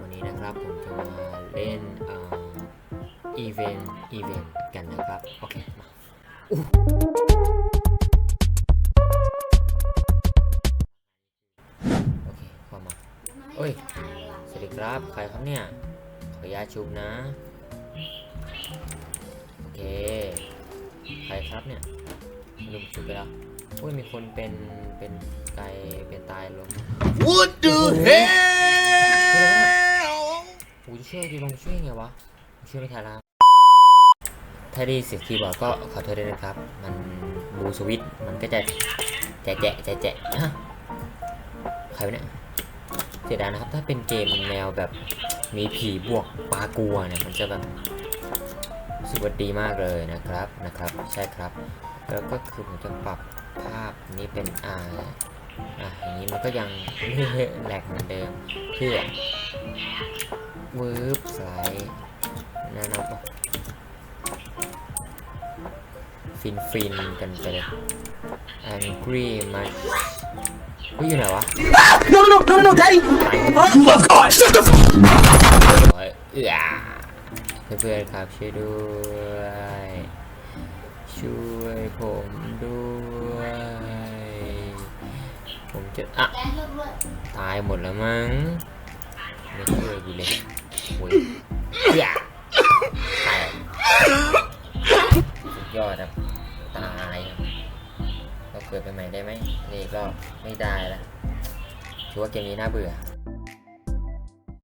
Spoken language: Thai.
วันนี้นะครับผมจะมาเล่นเอ่ออีเวนต์อีเวนต์กันนะครับ โอเคมาอู้โอเคเข้ามาเอ้ย สวัสดีครับ ใครครับเนี่ย ขออนุญาตชุบนะ โอเค ใครครับเนี่ยลืมชุบไปแล้วอุ้ยมีคนเป็นเป็นไกลเป็นตายลง What the hell กูจะช่ดีลงช่วยไงวะช่วยไม่ทันแล้วถ้าได้เสียงคีย์บอร์ดก็ขอโทษด้วยนะครับ มันบูสวิตมันก็จะแจะแจะแจะแจะฮะใครวะเนี่ยเสียดายนะครับ ถ้าเป็นเกมแนวแบบมีผีบวกปลากลัวเนี่ยมันจะแบบสึกว่าดีมากเลยนะครับนะครับ ใช่ครับ แล้วก็คือผมจะปรับภาพนี้เป็นอ่าอะอย่างนี้มันก็ยังแหลกเหมือนเดิมเพื่อ วืบสไลด์นะนับฟินฟินๆกันไปเลย Angry Much กูอยู่ไหนวะ No, no, no, no, Daddy! You love God! Shut the f โอ้ยเอื้อเพื่อนๆครับช่วยด้วย ช่วยผมด้วย ผมจะอะตายหมดแล้วมั้ง ไม่เชื่ออยู่เลย โอ้ยเอื้อตาสุดยอดครับ ตายครับเราเกิดไปใหม่ได้ไหมนี่ก็ไม่ได้ละถือว่าเกมนี้น่าเบื่อ